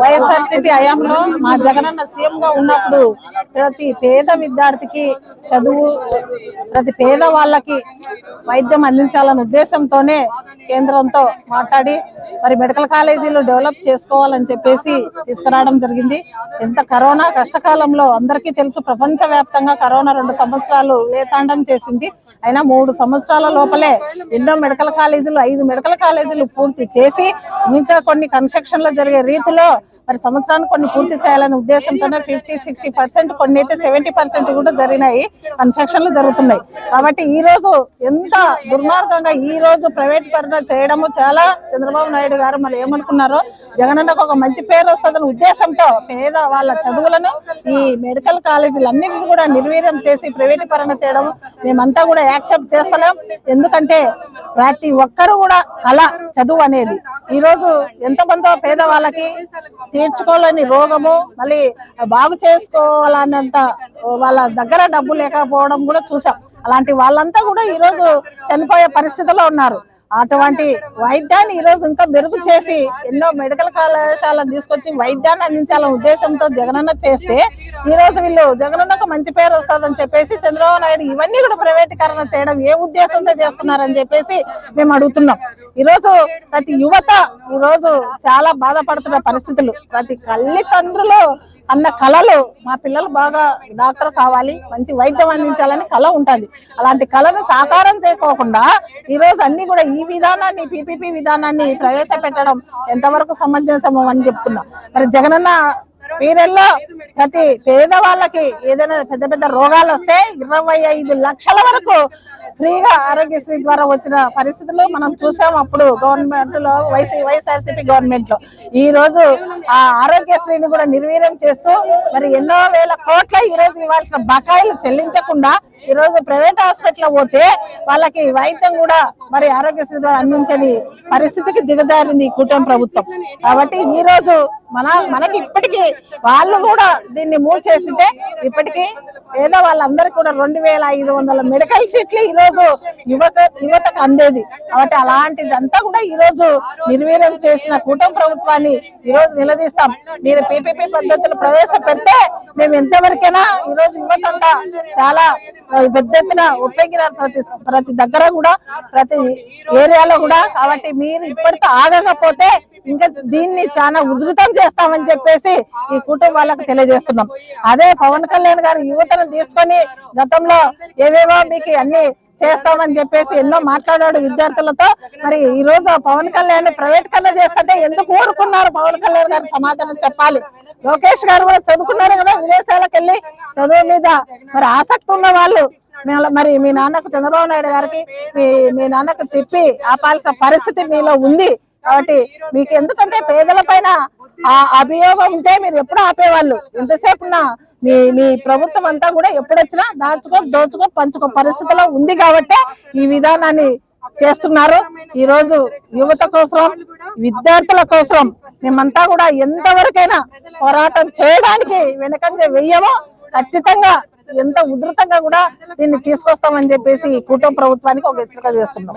వైఎస్ఆర్సీపీ హయాంలో మా జగనన్న సీఎంగా ఉన్నప్పుడు ప్రతి పేద విద్యార్థికి చదువు ప్రతి పేద వాళ్ళకి వైద్యం అందించాలనే ఉద్దేశంతోనే కేంద్రంతో మాట్లాడి మరి మెడికల్ కాలేజీలు డెవలప్ చేసుకోవాలని చెప్పేసి తీసుకురావడం జరిగింది. ఎంత కరోనా కష్టకాలంలో అందరికీ తెలుసు ప్రపంచ వ్యాప్తంగా కరోనా రెండు సంవత్సరాలు లేతాండం చేసింది. అయినా మూడు సంవత్సరాల లోపలే ఎన్నో మెడికల్ కాలేజీలు ఐదు మెడికల్ కాలేజీలు పూర్తి చేసి ఇంకా కొన్ని కన్స్ట్రక్షన్లు జరిగే రీతిలో হলো మరి సంవత్సరానికి కొన్ని పూర్తి చేయాలనే ఉద్దేశంతోనే ఫిఫ్టీ సిక్స్టీ పర్సెంట్ కొన్ని అయితే సెవెంటీ పర్సెంట్ కూడా జరిగినాయి. కన్స్ట్రక్షన్లు జరుగుతున్నాయి. కాబట్టి ఈ రోజు ఎంత దుర్మార్గంగా ఈ రోజు ప్రైవేట్ పరణ చేయడము చాలా చంద్రబాబు నాయుడు గారు మరి ఏమనుకున్నారో జగనన్నకు ఒక మంచి పేరు వస్తుందనే ఉద్దేశంతో పేద వాళ్ళ చదువులను ఈ మెడికల్ కాలేజీలన్నింటినీ కూడా నిర్వీర్యం చేసి ప్రైవేట్ పరణ చేయడం మేమంతా కూడా యాక్సెప్ట్ చేస్తలేం. ఎందుకంటే ప్రతి ఒక్కరు కూడా కళ చదువు అనేది. ఈ రోజు ఎంతమందో పేద వాళ్ళకి తీర్చుకోలేని రోగము మళ్ళీ బాగు చేసుకోవాలన్నంత వాళ్ళ దగ్గర డబ్బు లేకపోవడం కూడా చూసాం. అలాంటి వాళ్ళంతా కూడా ఈ రోజు చనిపోయే పరిస్థితిలో ఉన్నారు. అటువంటి వైద్యాన్ని ఈ రోజు ఇంకా మెరుగు చేసి ఎన్నో మెడికల్ కళాశాలను తీసుకొచ్చి వైద్యాన్ని అందించాలనే ఉద్దేశంతో జగనన్న చేస్తే ఈ రోజు వీళ్ళు జగనన్నకు మంచి పేరు వస్తుందని చెప్పేసి చంద్రబాబు నాయుడు ఇవన్నీ కూడా ప్రైవేటీకరణ చేయడం ఏ ఉద్దేశంతో చేస్తున్నారని చెప్పేసి మేము అడుగుతున్నాం. ఈ రోజు ప్రతి యువత ఈ రోజు చాలా బాధపడుతున్న పరిస్థితులు. ప్రతి తల్లిదండ్రులు అన్న కళలు మా పిల్లలు బాగా డాక్టర్ కావాలి మంచి వైద్యం అందించాలని కళ ఉంటుంది. అలాంటి కళను సాకారం చేయకోకుండా ఈ రోజు అన్ని కూడా ఈ విధానాన్ని పీపీపీ విధానాన్ని ప్రవేశపెట్టడం ఎంతవరకు సమంజసము అని చెప్తున్నా. మరి జగనన్న పీరియడ్లో ప్రతి పేదవాళ్ళకి ఏదైనా పెద్ద పెద్ద రోగాలు వస్తే ఇరవై ఐదు లక్షల వరకు ఫ్రీగా ఆరోగ్యశ్రీ ద్వారా వచ్చిన పరిస్థితులు మనం చూసాం అప్పుడు గవర్నమెంట్లో వైసీ వైఎస్ఆర్సీపీ గవర్నమెంట్లో ఈ రోజు ఆ ఆరోగ్యశ్రీని కూడా నిర్వీర్యం చేస్తూ మరి ఎన్నో వేల కోట్ల ఈ రోజు ఇవ్వాల్సిన బకాయిలు చెల్లించకుండా ఈ రోజు ప్రైవేట్ హాస్పిటల్ పోతే వాళ్ళకి వైద్యం కూడా మరి ఆరోగ్యశ్రీ ద్వారా అందించని పరిస్థితికి దిగజారింది ఈ కూటమి ప్రభుత్వం. కాబట్టి ఈ రోజు మన మనకి ఇప్పటికీ వాళ్ళు కూడా దీన్ని మూవ్ చేసింటే ఇప్పటికీ పేద వాళ్ళందరికీ కూడా రెండు వేల ఐదు వందల మెడికల్ సీట్లు ఈ రోజు యువత యువతకు అందేది. కాబట్టి అలాంటిదంతా కూడా ఈ రోజు నిర్వీర్యం చేసిన కూటమి ప్రభుత్వాన్ని ఈ రోజు నిలదీస్తాం. మీరు పీపీపీ పద్ధతులు ప్రవేశపెడితే మేము ఎంతవరకైనా ఈ రోజు యువత అంతా చాలా పెద్ద ఎత్తున ఉపయోగినారు ప్రతి ప్రతి దగ్గర కూడా ప్రతి ఏరియాలో కూడా. కాబట్టి మీరు ఇప్పటితో ఆగకపోతే ఇంకా దీన్ని చాలా ఉధృతం చేస్తామని చెప్పేసి ఈ కుటుంబాలకు తెలియజేస్తున్నాం. అదే పవన్ కళ్యాణ్ గారు యువతను తీసుకొని గతంలో ఏవేవో మీకు అన్ని చేస్తామని చెప్పేసి ఎన్నో మాట్లాడాడు విద్యార్థులతో. మరి ఈ రోజు పవన్ కళ్యాణ్ ప్రైవేట్ కన్నా చేస్తుంటే ఎందుకు ఊరుకున్నారు పవన్ కళ్యాణ్ గారు సమాధానం చెప్పాలి? లోకేష్ గారు కూడా చదువుకున్నారు కదా విదేశాలకు వెళ్ళి చదువు మీద. మరి ఆసక్తి ఉన్న వాళ్ళు మరి మీ నాన్నకు చంద్రబాబు నాయుడు గారికి మీ మీ నాన్నకు చెప్పి ఆపాల్సిన పరిస్థితి మీలో ఉంది. కాబట్టి మీకు ఎందుకంటే పేదల పైన ఆ అభియోగం ఉంటే మీరు ఎప్పుడు ఆపేవాళ్ళు? ఎంతసేపు ఉన్నా మీ మీ ప్రభుత్వం అంతా కూడా ఎప్పుడొచ్చినా దాచుకో దోచుకో పంచుకో పరిస్థితిలో ఉంది కాబట్టి ఈ విధానాన్ని చేస్తున్నారు. ఈ రోజు యువత కోసం విద్యార్థుల కోసం మేమంతా కూడా ఎంతవరకైనా పోరాటం చేయడానికి వెనకంజ వెయ్యమో ఖచ్చితంగా ఎంత ఉధృతంగా కూడా దీన్ని తీసుకొస్తామని చెప్పేసి ఈ కూటమి ప్రభుత్వానికి ఒక హెచ్చరిక చేస్తున్నాం.